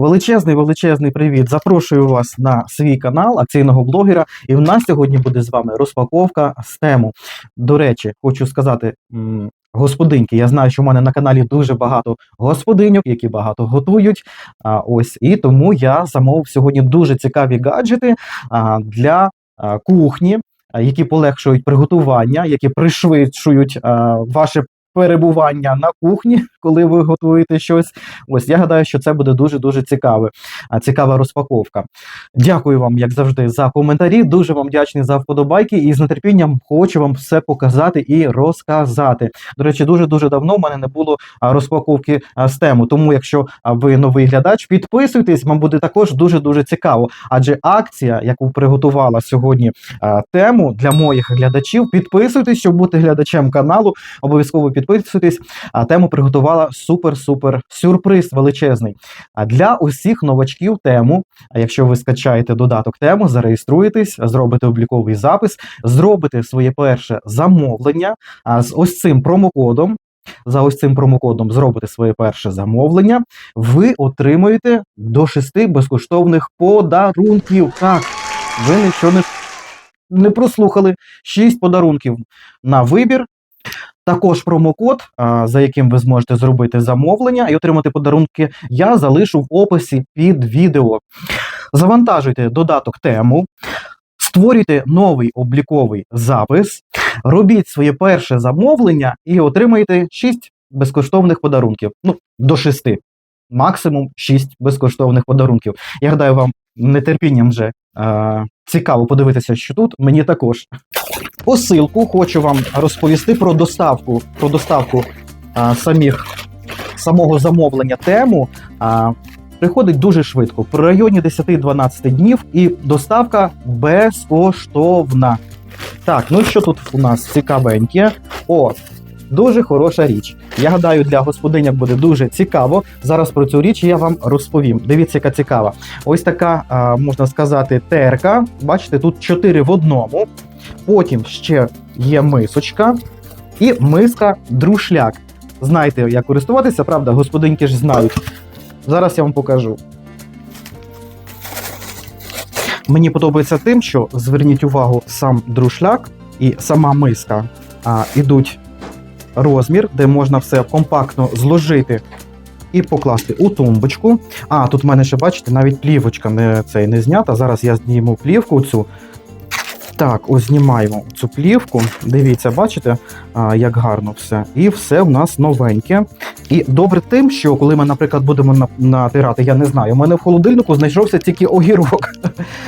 Величезний величезний привіт. Запрошую вас на свій канал акційного блогера. І в нас сьогодні буде з вами розпаковка з тему. До речі, хочу сказати. Господинки, я знаю, що в мене на каналі дуже багато господиньок, які багато готують. А, ось і тому я замовив сьогодні дуже цікаві гаджети а, для а, кухні, а, які полегшують приготування, які пришвидшують а, ваше перебування на кухні, коли ви готуєте щось. Ось я гадаю, що це буде дуже дуже цікаве, цікава розпаковка. Дякую вам, як завжди, за коментарі. Дуже вам вдячний за вподобайки, і з нетерпінням хочу вам все показати і розказати. До речі, дуже дуже давно в мене не було розпаковки з тему. Тому, якщо ви новий глядач, підписуйтесь, вам буде також дуже дуже цікаво. Адже акція, яку приготувала сьогодні тему для моїх глядачів, підписуйтесь, щоб бути глядачем каналу. Обов'язково підписуйтесь. А тему приготувала супер-супер сюрприз величезний. А для усіх новачків тему, а якщо ви скачаєте додаток тему, зареєструєтесь, зробите обліковий запис, зробите своє перше замовлення а, з ось цим промокодом. За ось цим промокодом зробите своє перше замовлення, ви отримуєте до шести безкоштовних подарунків. Так, ви нічого не, не прослухали. Шість подарунків на вибір. Також промокод, за яким ви зможете зробити замовлення і отримати подарунки, я залишу в описі під відео. Завантажуйте додаток тему, створюйте новий обліковий запис, робіть своє перше замовлення і отримаєте 6 безкоштовних подарунків. Ну, до 6. Максимум 6 безкоштовних подарунків. Я гадаю, вам нетерпінням вже е- цікаво подивитися, що тут. Мені також. Посилку хочу вам розповісти про доставку, про доставку а, самих самого замовлення тему. А, приходить дуже швидко, в районі 10-12 днів, і доставка безкоштовна. Так, ну що тут у нас цікавеньке? О, дуже хороша річ. Я гадаю, для господиняк буде дуже цікаво. Зараз про цю річ я вам розповім. Дивіться, яка цікава. Ось така, можна сказати, терка. Бачите, тут 4 в одному. Потім ще є мисочка і миска друшляк. Знаєте, як користуватися, правда, господинки ж знають. Зараз я вам покажу. Мені подобається тим, що зверніть увагу, сам друшляк і сама миска а, ідуть розмір, де можна все компактно зложити і покласти у тумбочку. А, тут в мене ще, бачите, навіть плівочка не, цей, не знята. Зараз я зніму плівку цю. Так, ось знімаємо цю плівку. Дивіться, бачите, як гарно все. І все в нас новеньке. І добре тим, що коли ми, наприклад, будемо натирати, я не знаю, у мене в холодильнику знайшовся тільки огірок.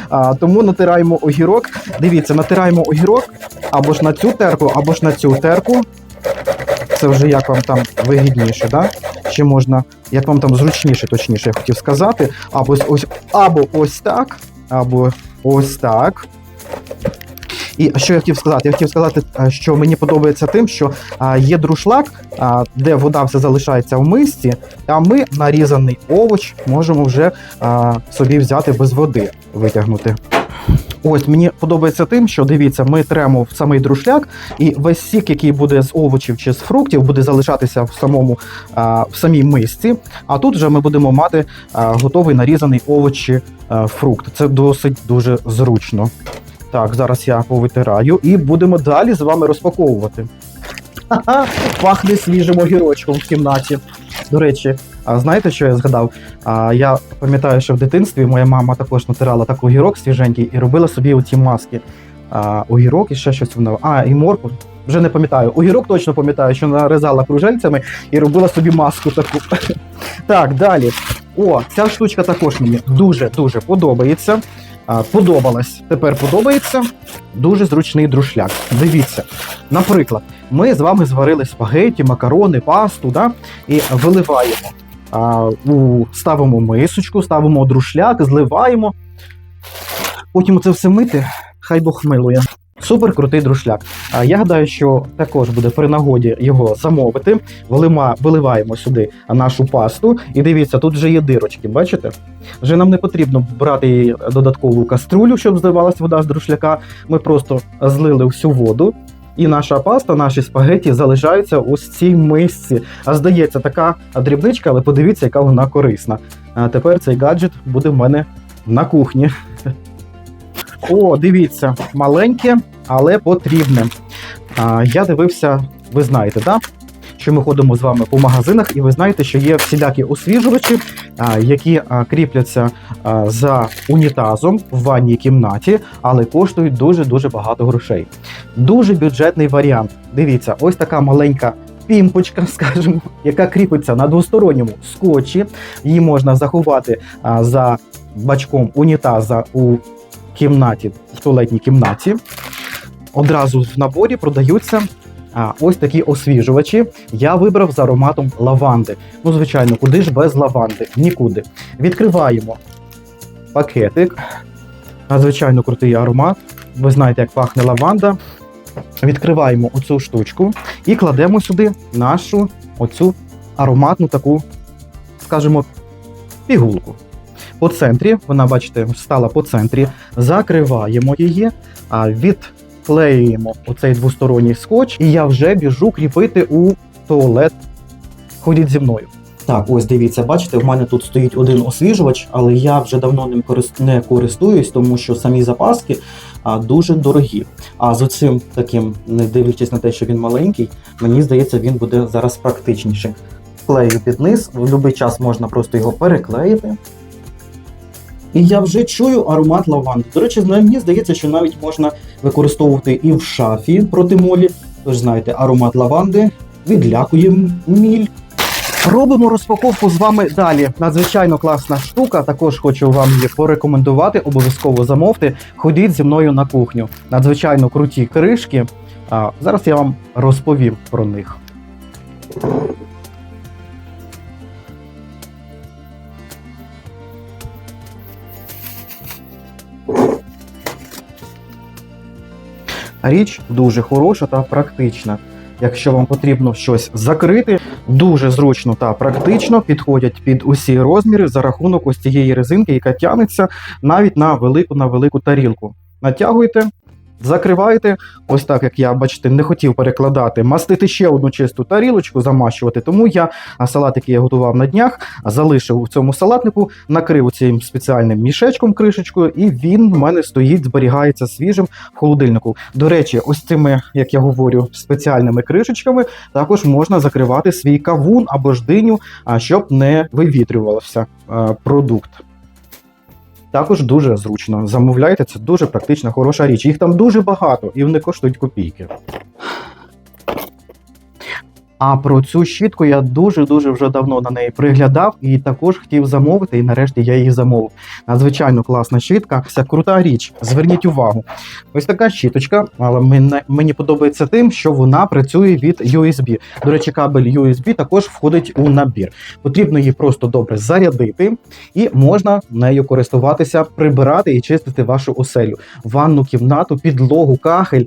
А, тому натираємо огірок. Дивіться, натираємо огірок або ж на цю терку, або ж на цю терку. Це вже як вам там вигідніше, да? Чи можна, як вам там зручніше, точніше, я хотів сказати. Або ось, або ось так, або ось так. І що я хотів сказати? Я хотів сказати, е, що мені подобається тим, що є друшлак, де вода все залишається в мисці, а ми нарізаний овоч можемо вже собі взяти без води, витягнути. Ось мені подобається тим, що дивіться, ми тремо в самий друшляк, і весь сік, який буде з овочів чи з фруктів, буде залишатися в самому а, в самій мисці. А тут вже ми будемо мати а, готовий нарізаний овочі а, фрукт. Це досить дуже зручно. Так, зараз я повитираю і будемо далі з вами розпаковувати. Пахне свіжим огірочком в кімнаті. До речі, а знаєте, що я згадав? А, я пам'ятаю, що в дитинстві моя мама також натирала так огірок свіженький і робила собі оці маски. А, огірок і ще щось вона. А, і морку. Вже не пам'ятаю. Огірок точно пам'ятаю, що нарізала кружельцями і робила собі маску таку. Так, далі. О, ця штучка також мені дуже-дуже подобається. Подобалась. Тепер подобається. Дуже зручний друшляк. Дивіться. Наприклад, ми з вами зварили спагеті, макарони, пасту, да? і виливаємо. Ставимо мисочку, ставимо друшляк, зливаємо. Потім це все мити, хай Бог милує. Супер крутий друшляк. А я гадаю, що також буде при нагоді його замовити. Вилима, виливаємо сюди нашу пасту. І дивіться, тут вже є дирочки, бачите? Вже нам не потрібно брати додаткову каструлю, щоб зливалась вода з друшляка. Ми просто злили всю воду. І наша паста, наші спагеті залишаються ось цій мисці. А здається, така дрібничка, але подивіться, яка вона корисна. А тепер цей гаджет буде в мене на кухні. О, дивіться, маленьке, але потрібне. А, я дивився, ви знаєте, да? що ми ходимо з вами по магазинах, і ви знаєте, що є всілякі освіжувачі, які кріпляться за унітазом в ванній кімнаті, але коштують дуже-дуже багато грошей. Дуже бюджетний варіант. Дивіться, ось така маленька пімпочка, скажімо, яка кріпиться на двосторонньому скотчі. Її можна заховати а, за бачком унітаза у кімнаті, в туалетній кімнаті. Одразу в наборі продаються а, ось такі освіжувачі. Я вибрав з ароматом лаванди. Ну, звичайно, куди ж без лаванди? Нікуди. Відкриваємо пакетик. Надзвичайно крутий аромат. Ви знаєте, як пахне лаванда. Відкриваємо оцю штучку і кладемо сюди нашу оцю ароматну таку, скажімо, пігулку. По центрі, вона, бачите, стала по центрі, закриваємо її, а відклеюємо оцей двосторонній скотч, і я вже біжу кріпити у туалет. Ходіть зі мною. Так, ось дивіться, бачите, в мене тут стоїть один освіжувач, але я вже давно ним не користуюсь, тому що самі запаски а, дуже дорогі. А з оцим таким, не дивлячись на те, що він маленький, мені здається, він буде зараз практичніший. Клею під низ, в будь-який час можна просто його переклеїти. І я вже чую аромат лаванди. До речі, мені здається, що навіть можна використовувати і в шафі проти молі. Ви ж знаєте, аромат лаванди відлякує міль. Робимо розпаковку з вами далі. Надзвичайно класна штука. Також хочу вам її порекомендувати. Обов'язково замовте. Ходіть зі мною на кухню. Надзвичайно круті кришки. А, зараз я вам розповім про них. Річ дуже хороша та практична. Якщо вам потрібно щось закрити, дуже зручно та практично підходять під усі розміри за рахунок ось цієї резинки, яка тягнеться навіть на велику на велику тарілку. Натягуєте, закриваєте. Ось так, як я бачите, не хотів перекладати, мастити ще одну чисту тарілочку, замащувати. Тому я салат, який я готував на днях, залишив у цьому салатнику, накрив цим спеціальним мішечком кришечкою, і він в мене стоїть, зберігається свіжим в холодильнику. До речі, ось цими, як я говорю, спеціальними кришечками також можна закривати свій кавун або ж диню, щоб не вивітрювався продукт. Також дуже зручно. Замовляйте, це дуже практична, хороша річ. Їх там дуже багато і вони коштують копійки. А про цю щітку я дуже-дуже вже давно на неї приглядав і також хотів замовити, і нарешті я її замовив. Надзвичайно класна щітка, це крута річ. Зверніть увагу. Ось така щіточка, але мені подобається тим, що вона працює від USB. До речі, кабель USB також входить у набір. Потрібно її просто добре зарядити, і можна нею користуватися, прибирати і чистити вашу оселю, ванну кімнату, підлогу, кахель,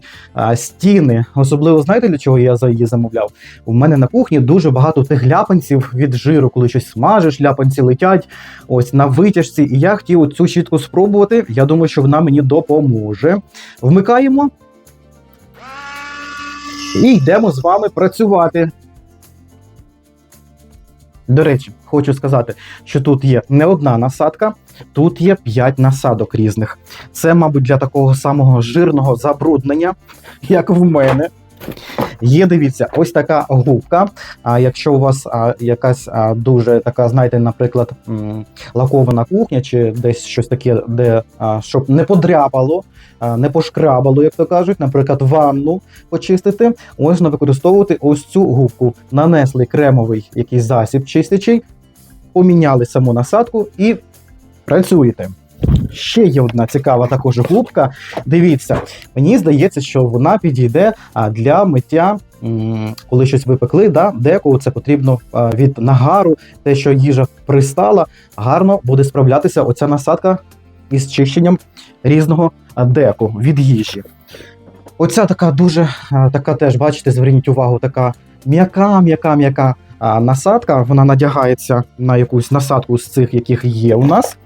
стіни. Особливо знаєте для чого я за її замовляв? У мене на кухні дуже багато тих ляпанців від жиру, коли щось смажиш, ляпанці летять ось на витяжці. І я хотів цю щітку спробувати. Я думаю, що вона мені допоможе. Вмикаємо. І йдемо з вами працювати. До речі, хочу сказати, що тут є не одна насадка, тут є 5 насадок різних. Це, мабуть, для такого самого жирного забруднення, як в мене. Є, дивіться, ось така губка. А якщо у вас якась дуже така, знаєте, наприклад, лакована кухня, чи десь щось таке, де щоб не подряпало, не пошкрабало, як то кажуть, наприклад, ванну почистити, можна використовувати ось цю губку. Нанесли кремовий якийсь засіб чистячий, поміняли саму насадку і працюєте. Ще є одна цікава також губка. Дивіться, мені здається, що вона підійде для миття, коли щось випекли, да, декого це потрібно від нагару, те, що їжа пристала, гарно буде справлятися оця насадка із чищенням різного деку від їжі. Оця така дуже, така теж, бачите, зверніть увагу, така м'яка, м'яка, м'яка насадка. Вона надягається на якусь насадку з цих, яких є у нас.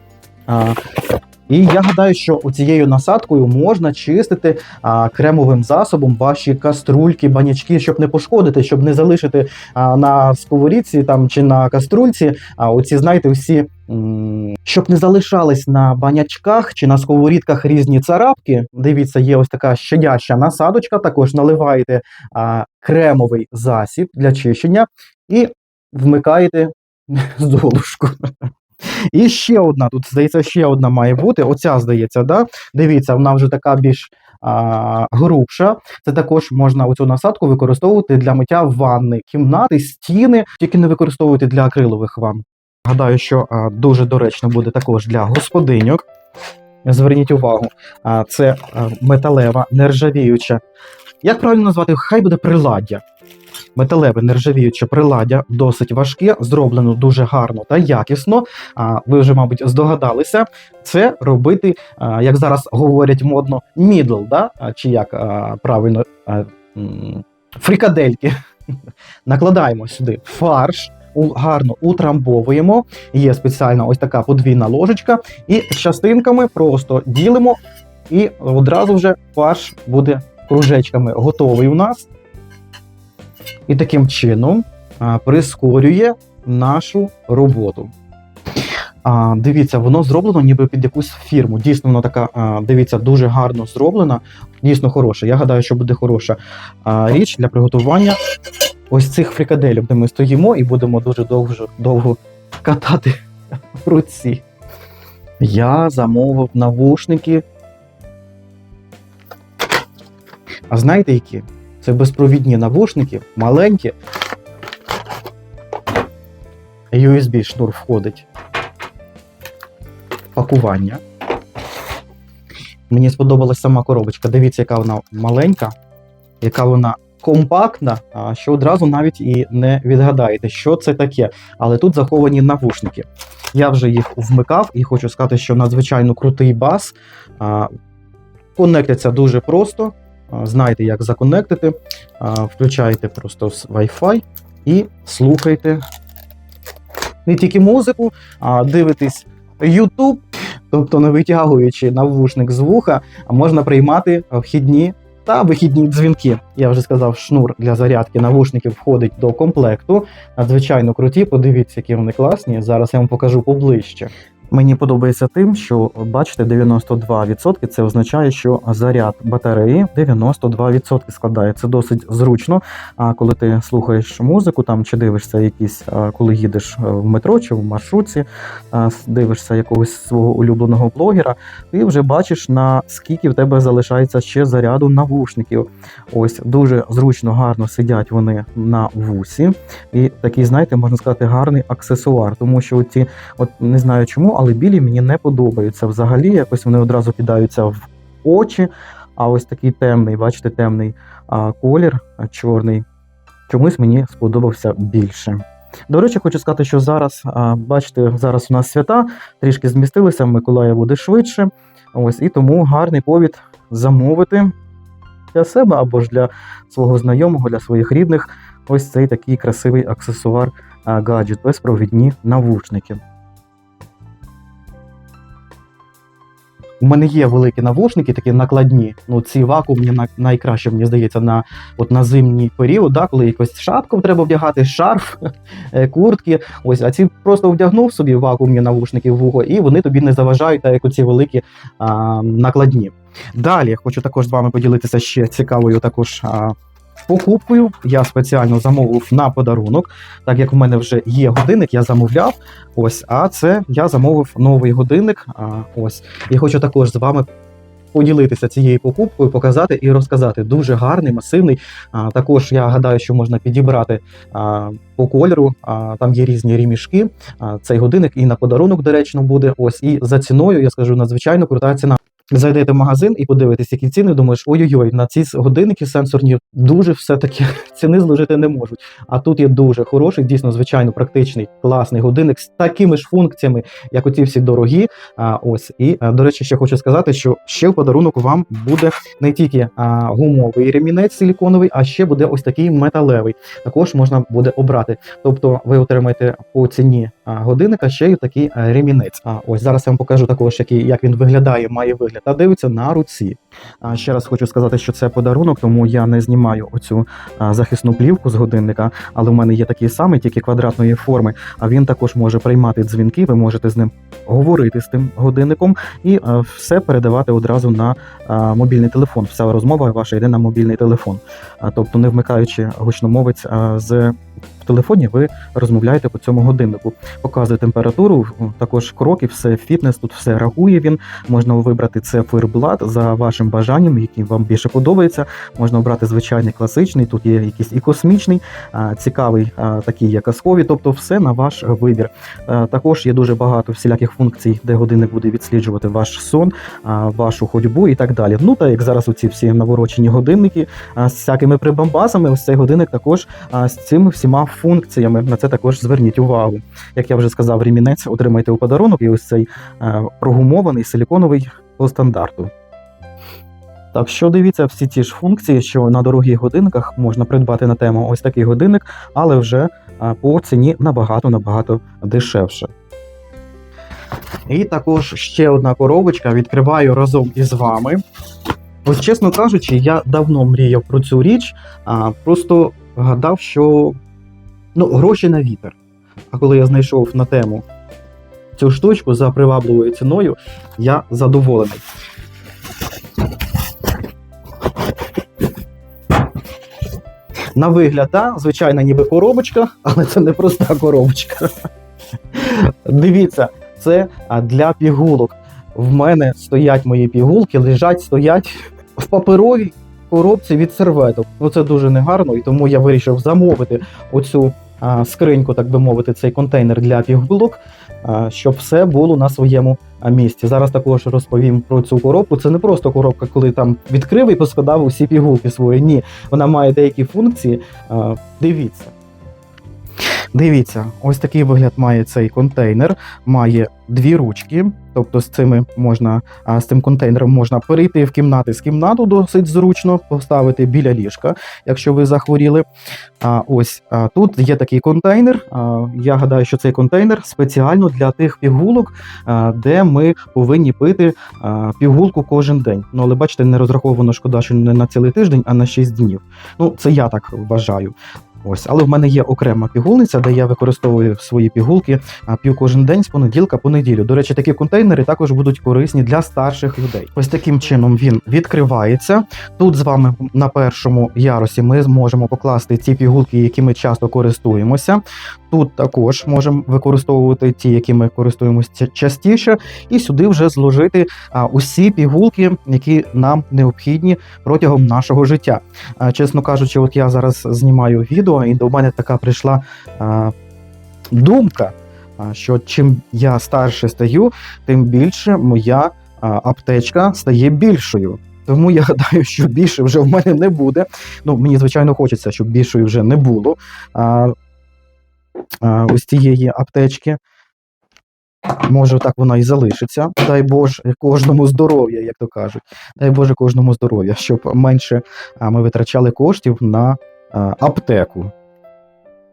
І я гадаю, що цією насадкою можна чистити а, кремовим засобом ваші каструльки, банячки, щоб не пошкодити, щоб не залишити а, на сковорідці там чи на каструльці. А оці, знаєте, всі. Щоб не залишались на банячках чи на сковорідках різні царапки. Дивіться, є ось така щадяща насадочка. Також наливаєте а, кремовий засіб для чищення і вмикаєте золушку. І ще одна, тут здається, ще одна має бути. Оця здається, да? Дивіться, вона вже така більш а, грубша. Це також можна оцю насадку використовувати для миття ванни, кімнати, стіни, тільки не використовуйте для акрилових ванн. Гадаю, що а, дуже доречно буде також для господиньок. Зверніть увагу, а, це металева, нержавіюча. Як правильно назвати? Хай буде приладдя. Металеве нержавіюче приладдя, досить важке, зроблено дуже гарно та якісно. А, ви вже, мабуть, здогадалися, це робити, як зараз говорять модно, мідл, да? Чи як правильно фрикадельки. Накладаємо сюди фарш. у- Гарно утрамбовуємо. Є спеціальна ось така подвійна ложечка, і частинками просто ділимо, і одразу вже фарш буде кружечками готовий у нас. І таким чином прискорює нашу роботу. А, дивіться, воно зроблено ніби під якусь фірму. Дійсно, воно така, а, дивіться, дуже гарно зроблена, дійсно хороша. Я гадаю, що буде хороша а, річ для приготування ось цих фрикаделів, де ми стоїмо і будемо дуже довго, довго катати в руці. Я замовив навушники. А знаєте які? Це безпровідні навушники, маленькі. USB шнур входить. Пакування. Мені сподобалась сама коробочка. Дивіться, яка вона маленька, яка вона компактна, що одразу навіть і не відгадаєте, що це таке. Але тут заховані навушники. Я вже їх вмикав і хочу сказати, що надзвичайно крутий бас. А, Конектяться дуже просто. А, Знаєте, як законектити. А, Включаєте просто Wi-Fi і слухайте не тільки музику, а дивитесь YouTube, тобто не витягуючи навушник з вуха, можна приймати вхідні та вихідні дзвінки. Я вже сказав, шнур для зарядки навушників входить до комплекту. Надзвичайно круті. Подивіться, які вони класні. Зараз я вам покажу поближче. Мені подобається тим, що бачите, 92% це означає, що заряд батареї 92% складає. Це досить зручно. А коли ти слухаєш музику там чи дивишся якісь, коли їдеш е, в метро чи в маршрутці, дивишся якогось свого улюбленого блогера, ти вже бачиш на скільки в тебе залишається ще заряду навушників. Ось дуже зручно, гарно сидять вони на вусі. І такий, знаєте, можна сказати, гарний аксесуар, тому що ці, от не знаю чому, але білі мені не подобаються взагалі. Якось вони одразу кидаються в очі. А ось такий темний, бачите, темний а, колір, а, чорний. Чомусь мені сподобався більше. До речі, хочу сказати, що зараз, а, бачите, зараз у нас свята, трішки змістилися, Миколая буде швидше. Ось і тому гарний повід замовити для себе або ж для свого знайомого, для своїх рідних. Ось цей такий красивий аксесуар гаджет, безпровідні навушники. У мене є великі навушники, такі накладні. Ну, ці вакуумні на- найкраще, мені здається, на, от на зимній період, да, коли якось шапку треба вдягати, шарф, е, куртки. Ось, а ці просто вдягнув собі вакуумні навушники в вухо, і вони тобі не заважають, так як оці великі а, накладні. Далі я хочу також з вами поділитися ще цікавою також. А, Покупкою я спеціально замовив на подарунок, так як в мене вже є годинник, я замовляв. Ось, а це я замовив новий годинник. А, ось і хочу також з вами поділитися цією покупкою, показати і розказати. Дуже гарний, масивний. А, також я гадаю, що можна підібрати а, по кольору. А, там є різні рімішки. А, цей годинник і на подарунок доречно буде. Ось і за ціною я скажу надзвичайно крута ціна. Зайдете в магазин і подивитесь, які ціни, думаєш, ой-ой-ой, на ці годинники сенсорні дуже все-таки ціни зложити не можуть. А тут є дуже хороший, дійсно, звичайно, практичний, класний годинник з такими ж функціями, як оці всі дорогі. А, ось і а, до речі, ще хочу сказати, що ще в подарунок вам буде не тільки а, гумовий ремінець силіконовий, а ще буде ось такий металевий. Також можна буде обрати. Тобто ви отримаєте по ціні годинника ще й такий а, ремінець. А ось зараз я вам покажу також, який як він виглядає, має вигляд. Та дивиться на руці. А ще раз хочу сказати, що це подарунок, тому я не знімаю оцю захисну плівку з годинника, але в мене є такий самий, тільки квадратної форми. А він також може приймати дзвінки. Ви можете з ним говорити з тим годинником і все передавати одразу на мобільний телефон. Вся розмова ваша йде на мобільний телефон. Тобто, не вмикаючи гучномовець з в телефоні, ви розмовляєте по цьому годиннику. Показує температуру, також кроки, все фітнес, тут все рахує він. Можна вибрати це циферблат за вашим бажанням, який вам більше подобається. Можна обрати звичайний класичний, тут є якийсь і космічний, цікавий, такий як казковий, тобто все на ваш вибір. Також є дуже багато всіляких функцій, де годинник буде відсліджувати ваш сон, вашу ходьбу і так далі. Ну та як зараз оці всі наворочені годинники з всякими прибамбасами, ось цей годинник також з цими всіма функціями. На це також зверніть увагу. Як я вже сказав, ремінець отримайте у подарунок, і ось цей е, прогумований силіконовий по стандарту. Так що дивіться всі ті ж функції, що на дорогих годинниках можна придбати на тему ось такий годинник, але вже е, по ціні набагато-набагато дешевше. І також ще одна коробочка відкриваю разом із вами. Ось, чесно кажучи, я давно мріяв про цю річ, а просто гадав, що ну, гроші на вітер. А коли я знайшов на тему цю штучку за привабливою ціною, я задоволений. На вигляд, та, звичайно, ніби коробочка, але це не проста коробочка. Дивіться, це для пігулок. В мене стоять мої пігулки, лежать, стоять в паперовій коробці від серветок. Ну це дуже негарно, і тому я вирішив замовити оцю а, скриньку, так би мовити, цей контейнер для пігулок, а, щоб все було на своєму місці. Зараз також розповім про цю коробку. Це не просто коробка, коли там відкрив і поскладав усі пігулки свої. Ні, вона має деякі функції. А, дивіться. Дивіться, ось такий вигляд має цей контейнер, має дві ручки. Тобто з цими можна з цим контейнером можна перейти в кімнати з кімнату, досить зручно поставити біля ліжка, якщо ви захворіли. А, ось тут є такий контейнер. Я гадаю, що цей контейнер спеціально для тих пігулок, де ми повинні пити пігулку кожен день. Ну але бачите, не розраховано шкода, що не на цілий тиждень, а на 6 днів. Ну це я так вважаю. Ось, але в мене є окрема пігулниця, де я використовую свої пігулки, а п'ю кожен день з понеділка по неділю. До речі, такі контейнери також будуть корисні для старших людей. Ось таким чином він відкривається. Тут з вами на першому ярусі ми зможемо покласти ті пігулки, які ми часто користуємося. Тут також можемо використовувати ті, які ми користуємося частіше, і сюди вже зложити усі пігулки, які нам необхідні протягом нашого життя. Чесно кажучи, от я зараз знімаю відео, і до мене така прийшла а, думка, що чим я старше стаю, тим більше моя аптечка стає більшою. Тому я гадаю, що більше вже в мене не буде. Ну, мені, звичайно, хочеться, щоб більшої вже не було. А, а, ось цієї аптечки. Може, так вона і залишиться. Дай Боже, кожному здоров'я, як то кажуть. Дай Боже, кожному здоров'я, щоб менше ми витрачали коштів на аптеку.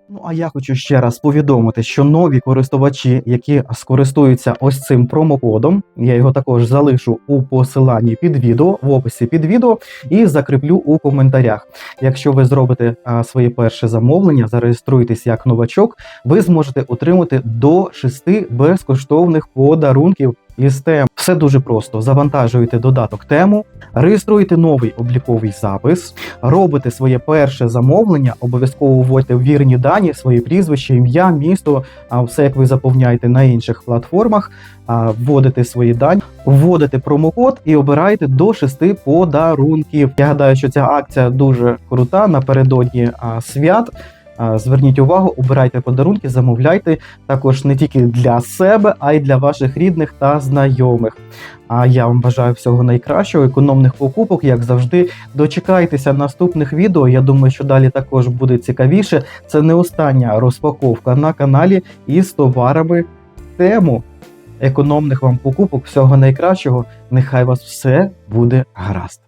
Ну, а я хочу ще раз повідомити, що нові користувачі, які скористуються ось цим промокодом, я його також залишу у посиланні під відео, в описі під відео, і закріплю у коментарях. Якщо ви зробите а, своє перше замовлення, зареєструєтесь як новачок, ви зможете отримати до 6 безкоштовних подарунків із тем. Все дуже просто. Завантажуєте додаток тему, реєструєте новий обліковий запис, робите своє перше замовлення, обов'язково вводьте вірні дані, свої прізвище, ім'я, місто, а все як ви заповняєте на інших платформах, вводите свої дані, вводите промокод і обираєте до 6 подарунків. Я гадаю, що ця акція дуже крута напередодні свят. Зверніть увагу, обирайте подарунки, замовляйте також не тільки для себе, а й для ваших рідних та знайомих. А я вам бажаю всього найкращого, економних покупок, як завжди. Дочекайтеся наступних відео. Я думаю, що далі також буде цікавіше. Це не остання розпаковка на каналі із товарами тему економних вам покупок. Всього найкращого. Нехай вас все буде гаразд.